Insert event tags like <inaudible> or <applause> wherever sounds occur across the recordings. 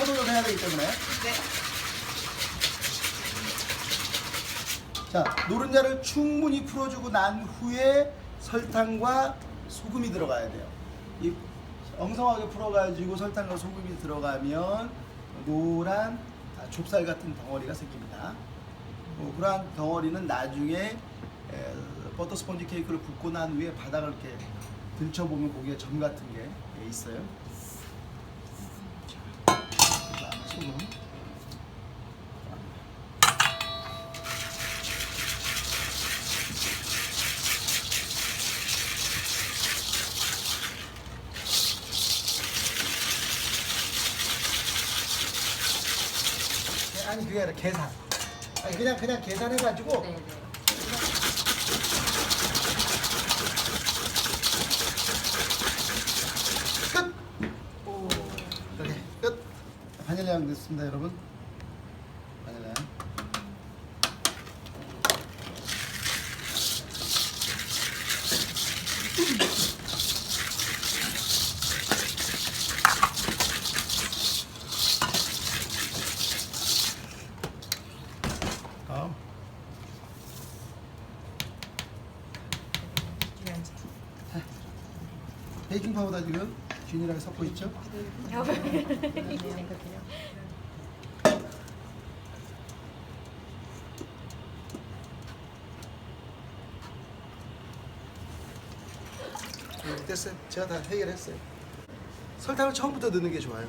소독을 해야 되기 때문에. 네. 자, 노른자를 충분히 풀어주고 난 후에 설탕과 소금이 들어가야 돼요. 이 엉성하게 풀어가지고 설탕과 소금이 들어가면 노란 아, 좁쌀 같은 덩어리가 생깁니다. 어, 그러한 덩어리는 나중에 에, 버터 스펀지 케이크를 붓고 난 후에 바닥을 이렇게 들춰보면 거기에 점 같은 게 있어요. 자, 그다음에 소금. 아니 그게 아니라 계산. 아니 그냥 그냥 계산해가지고 네, 네. 끝. 오. 이렇게 끝. 바닐라 향 됐습니다, 여러분. 바닐라 향. 다음. 베이킹 파우더 지금 균일하게 섞고 있죠? 네, 됐어요. 제가 다 해결했어요. 설탕을 처음부터 넣는 게 좋아요.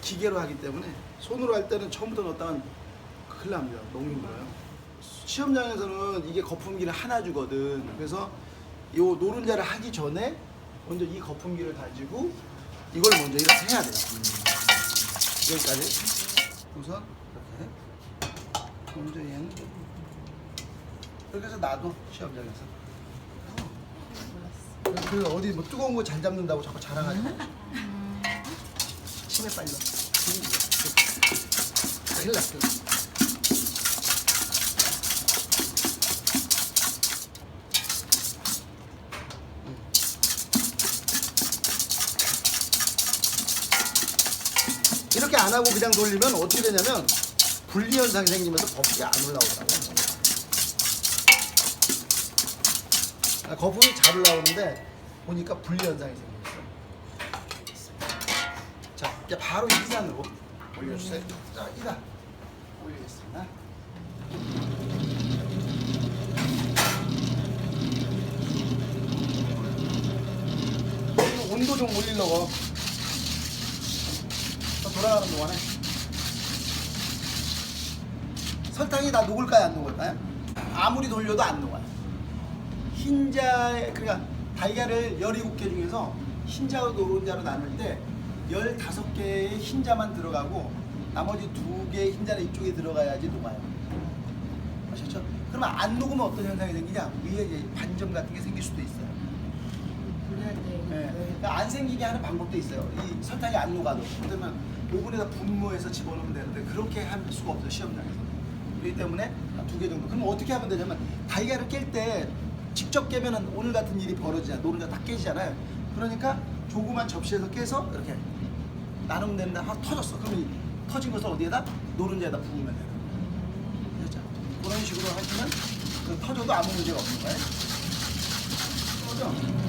기계로 하기 때문에 손으로 할 때는 처음부터 넣었다간 큰일 납니다. 너무 힘들어요. 시험장에서는 이게 거품기를 하나 주거든. 그래서 이 노른자를 하기 전에 먼저 이 거품기를 가지고 이걸 먼저 이렇게 해야 돼요. 여기까지. 우선 이렇게 먼저 얘는 이렇게 해서 놔둬 시험장에서. 그 어디 뭐 뜨거운 거 잘 잡는다고 자꾸 자랑하지 마. 침에 빨려. 큰일 났어. 안 하고 그냥 돌리면 어떻게 되냐면 분리 현상이 생기면서 거품이 안 올라오더라고요. 아, 거품이 잘 올라오는데 보니까 분리 현상이 생겼어. 자, 이제 바로 2단으로 올려주세요. 자, 2단 올리겠습니다. 온도 좀 올리려고 또 돌아가는 동안에. 설탕이 다 녹을까요? 안 녹을까요? 아무리 돌려도 안 녹아요. 흰자에 그러니까 달걀을 17개 중에서 흰자와 노른자로 나눌 때 15개의 흰자만 들어가고 나머지 2개의 흰자는 이쪽에 들어가야지 녹아요. 아셨죠? 그러면 안 녹으면 어떤 현상이 생기냐? 위에 반점 같은 게 생길 수도 있어요 네. 그러니까 안 생기게 하는 방법도 있어요. 이 설탕이 안 녹아도. 그러면 오븐에다 분무해서 집어넣으면 되는데 그렇게 할 수가 없어요 시험장에서. 그렇기 때문에 두 개 정도. 그럼 어떻게 하면 되냐면 달걀을 깰 때 직접 깨면은 오늘 같은 일이 벌어지잖아. 노른자 다 깨지잖아요. 그러니까 조그만 접시에서 깨서 이렇게 나누면 된다. 하 터졌어. 그러면 이 터진 것을 어디에다 노른자에다 부으면 돼요. 그렇죠? 그런 식으로 하시면 그 터져도 아무 문제가 없는 거예요. 그죠?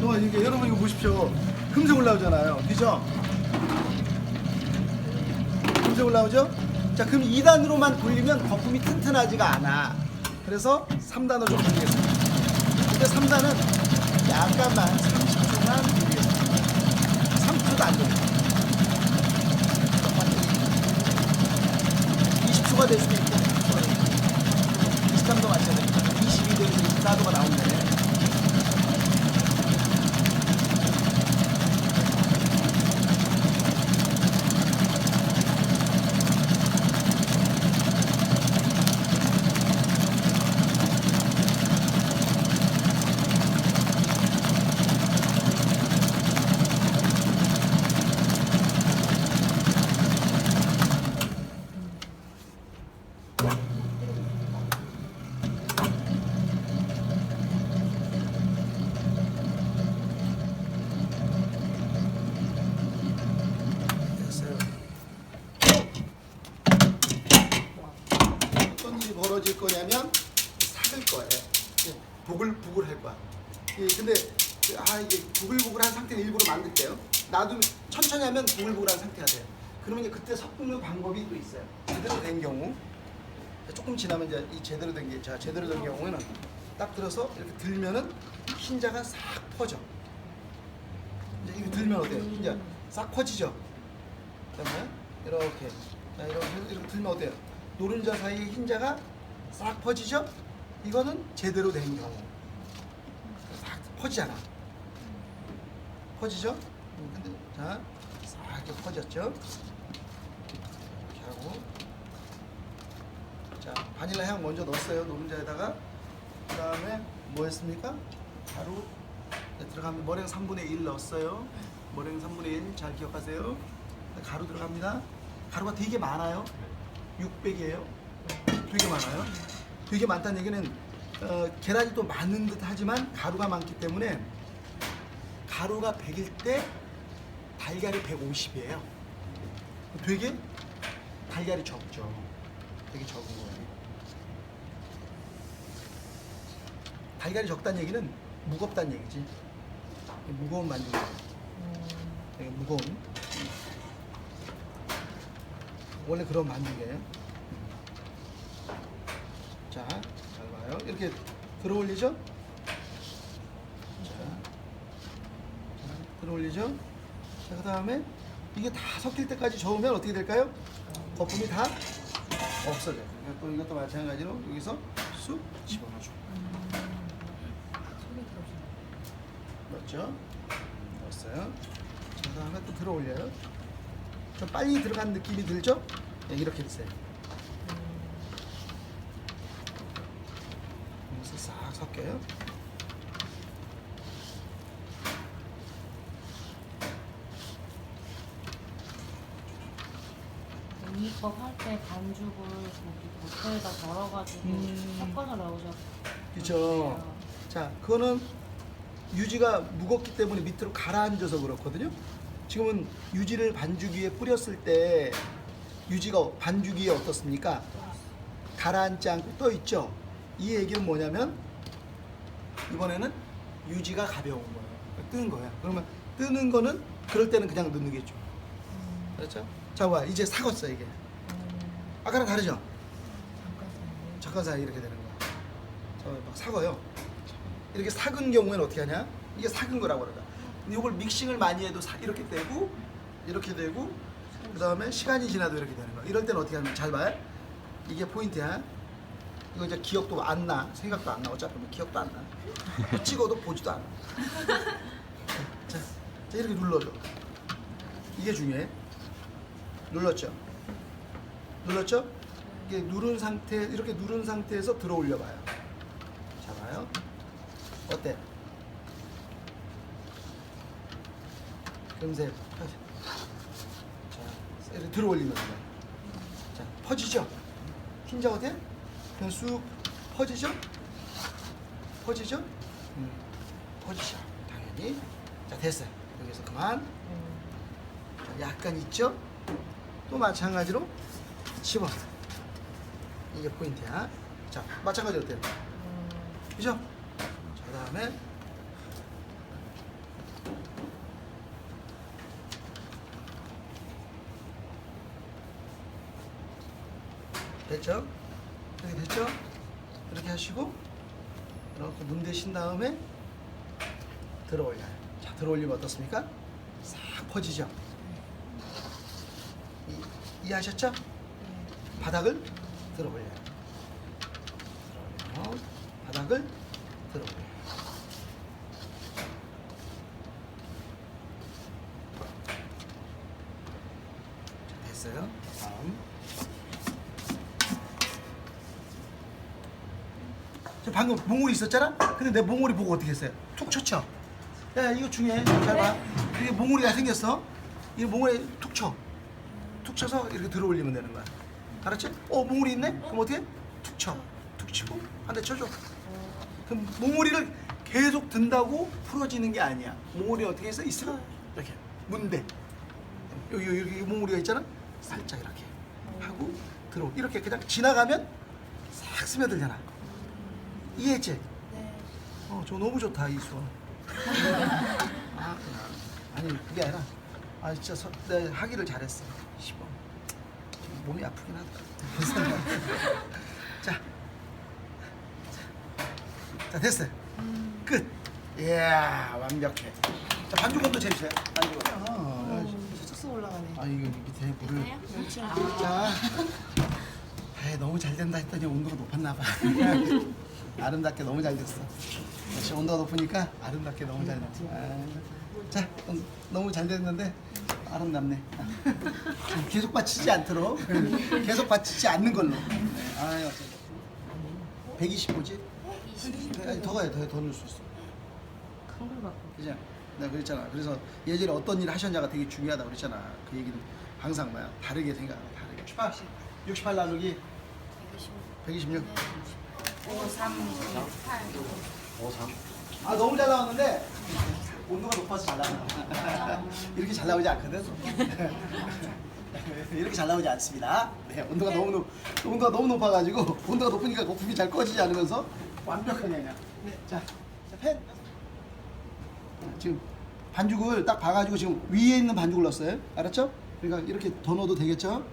너 이게 여러분 이거 보십시오. 금세 올라오잖아요. 그죠? 금세 올라오죠? 자, 그럼 2단으로만 돌리면 거품이 튼튼하지가 않아. 그래서 3단으로 좀 돌리겠습니다. 근데 3단은 약간만 30초만 돌리겠습니다. 3초도 안 돌려. 20초가 될 수도 있고, 23도 맞춰야 됩니다. 22도에서 24도가 나오는 일부러 만들게요. 놔두면 천천히 하면 보글보글한 상태가 돼요. 그러면 이제 그때 섞는 방법이 또 있어요. 제대로 된 경우 조금 지나면 이제 이 제대로 된게자 제대로 된 경우에는 딱 들어서 이렇게 들면은 흰자가 싹 퍼져. 이제 이거 들면 어때요? 흰자 싹 퍼지죠. 그다음에 이렇게 자 이렇게 이렇게 들면 어때요? 노른자 사이에 흰자가 싹 퍼지죠? 이거는 제대로 된 경우. 싹 퍼지잖아. 퍼지죠? 음, 근데 자, 싹 퍼졌죠? 이렇게 하고 자, 바닐라 향 먼저 넣었어요. 노른자에다가 그 다음에 뭐 했습니까? 네, 들어가면 머랭 3분의 1 넣었어요. 머랭 3분의 1 잘 기억하세요. 가루 들어갑니다. 가루가 되게 많아요. 600이에요. 되게 많아요. 되게 많다는 얘기는 어, 계란이 또 많은 듯 하지만 가루가 많기 때문에 가루가 100일 때 달걀이 150이에요. 되게 달걀이 적죠. 되게 적은 거예요. 달걀이 적다는 얘기는 무겁다는 얘기지. 무거운 만두예요. 되게 무거운. 원래 그런 만두예요. 자, 잘 봐요. 이렇게 들어 올리죠? 자, 자 들어 올리죠? 자, 그 다음에 이게 다 섞일 때까지 저으면 어떻게 될까요? 거품이 다 없어져요. 그러니까 또 이것도 마찬가지로 여기서 쑥 집어넣어줘. 넣었죠? 넣었어요. 자, 그 다음에 또 들어 올려요. 좀 빨리 들어간 느낌이 들죠? 네, 이렇게 드세요. 여기서 싹 섞여요. 이법 할때 반죽을 저기 버터에다 덜어가지고 음. 섞어서 넣으셨. 그죠? 자, 그거는 유지가 무겁기 때문에 밑으로 가라앉아서 그렇거든요. 지금은 유지를 반죽 위에 뿌렸을 때 유지가 반죽 위에 어떻습니까? 가라앉지 않고 떠 있죠. 이 얘기는 뭐냐면 이번에는 유지가 가벼운 거예요. 뜨는 거예요. 그러면 뜨는 거는 그럴 때는 그냥 넣는 게 좋아. 그렇죠? 자, 봐. 이제 삭았어 이게. 아까랑 다르죠? 잠깐 사이 이렇게 되는 거야. 자, 막 삭어요. 이렇게 삭은 경우에는 어떻게 하냐? 이게 삭은 거라고 그러다. 이걸 믹싱을 많이 해도 사- 이렇게 되고 이렇게 되고 그 다음에 시간이 지나도 이렇게 되는 거야. 이럴 때는 어떻게 하면 잘 봐요. 이게 포인트야. 이거 이제 기억도 안 나. 생각도 안 나. 어차피 뭐 기억도 안 나. <laughs> 찍어도 보지도 않아. 자, 자 이렇게 눌러줘. 이게 중요해. 눌렀죠? 눌렀죠? 이게 누른 상태 이렇게 누른 상태에서 들어 올려봐요. 잡아요. 어때? 금세 펴- 자 이렇게 들어 올리면 돼요. 자 퍼지죠? 흰자 어때? 그냥 쑥 퍼지죠? 퍼지죠? 음, 퍼지죠. 당연히. 자 됐어요. 여기서 그만. 자, 약간 있죠? 또 마찬가지로 집어. 이게 포인트야. 자, 마찬가지로 어때요? 그죠? 자, 그 다음에 됐죠? 이렇게 됐죠? 이렇게 하시고 이렇게 문 대신 다음에 들어 올려요. 자, 들어 올리면 어떻습니까? 싹 퍼지죠? 이, 이해하셨죠? 바닥을 들어 올려요. 들어 올려요. 바닥을 들어 올려요. 자, 됐어요. 다음. 저 방금 몽골이 있었잖아? 근데 내 몽골이 보고 어떻게 했어요? 툭 쳤죠? 야, 이거 중요해. 잘 봐. 이게 몽골이가 생겼어. 이 몽골이 툭 쳐. 툭 쳐서 이렇게 들어 올리면 되는 거야. 알았지? 어, 몽골이 있네? 그럼 어떻게? 해? 툭 쳐. 툭 치고 한 대 쳐줘. 그럼 몽골이를 계속 든다고 풀어지는 게 아니야. 몽골이 어떻게 해서 있으면 이렇게 문대. 여기 여기 몽골이가 있잖아. 살짝 이렇게 하고 들어. 이렇게 그냥 지나가면 싹 스며들잖아. 이해했지? 네. 어, 저 너무 좋다 이 수업. <laughs> 아, 아니 그게 아니라 아 진짜 서, 내 하기를 잘했어. 10번. 좀 몸이 아프긴 하다. <laughs> 자, 자 됐어요. 끝. 이야 완벽해. 자 반죽건도 재주세요. 반죽건. 아, 쑥쑥 올라가네. 아 이거 밑에 물을. 멸치 자, 에이, 너무 잘 된다 했더니 온도가 높았나 봐. <laughs> 아름답게 너무 잘 됐어. 역시 온도가 높으니까 아름답게 너무 잘 됐어. 아, 자, 음, 너무 잘 됐는데 아름답네. 좀 계속 받치지 않도록 계속 받치지 않는 걸로. 네, 아, 125지? 아니, 더 가요, 더, 더 넣을 수 있어. 큰 걸 갖고. 그죠? 내가 그랬잖아. 그래서 예전에 어떤 일을 하셨냐가 되게 중요하다 그랬잖아. 그 얘기는 항상 뭐야 다르게 생각하고 다르게. 68, 68 나누기 126. 5, 3, 8. 아 너무 잘 나왔는데 온도가 높아서 잘 나와. <laughs> 이렇게 잘 나오지 않거든. <laughs> 이렇게 잘 나오지 않습니다. 네, 온도가 너무 높, 온도가 너무 높아가지고 온도가 높으니까 거품이 잘 꺼지지 않으면서 완벽하게 그냥. 네, 자, 자 펜. 지금 반죽을 딱 봐가지고 지금 위에 있는 반죽을 넣었어요. 알았죠? 그러니까 이렇게 더 넣어도 되겠죠?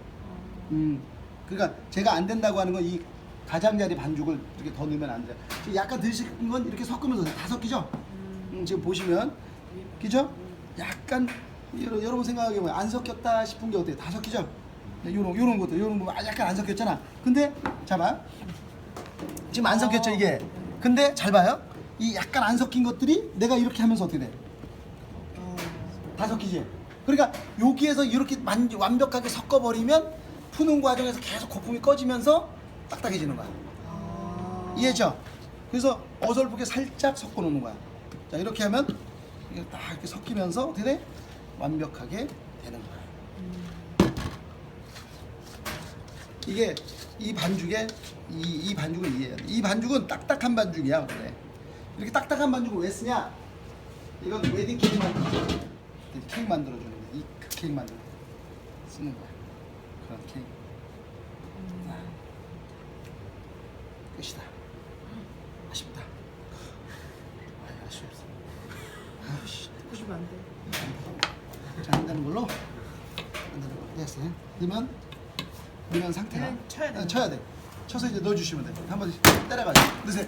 음, 그러니까 제가 안 된다고 하는 건 이 가장자리 반죽을 이렇게 더 넣으면 안 돼. 지금 약간 드시는 건 이렇게 섞으면서. 다 섞이죠? 음, 지금 보시면, 그죠? 약간 여러, 여러분 생각하기에 뭐 안 섞였다 싶은 게 어때요? 다 섞이죠? 네, 요런 요런 것도 요런 거 아, 약간 안 섞였잖아. 근데 잡아. 지금 안 섞였죠 이게. 근데 잘 봐요. 이 약간 안 섞인 것들이 내가 이렇게 하면서 어떻게 돼? 다 섞이지. 그러니까 여기에서 이렇게 만- 완벽하게 섞어버리면 푸는 과정에서 계속 거품이 꺼지면서 딱딱해지는 거야. 이해죠? 그래서 어설프게 살짝 섞어 놓는 거야. 자 이렇게 하면 이게 딱 이렇게 섞이면서 어떻게 돼? 완벽하게 되는 거야. 이게 이 반죽에 이, 이 반죽을 이해해야 돼. 이 반죽은 딱딱한 반죽이야 원래. 이렇게 딱딱한 반죽을 왜 쓰냐? 이건 웨딩 케이크 만들어. 케이크 만들어 주는데 이 케이크 만들어 쓰는 거야. 그런 케이크. 자, 끝이다. 아, 아쉬웠어. 안 돼. 자, 한다는 걸로 한다는 걸로 됐어요. 넣으면 넣은 상태가 쳐야 아, 쳐야 돼. 쳐서 이제 넣어주시면 돼. 한번 때려가지고 넣으세요.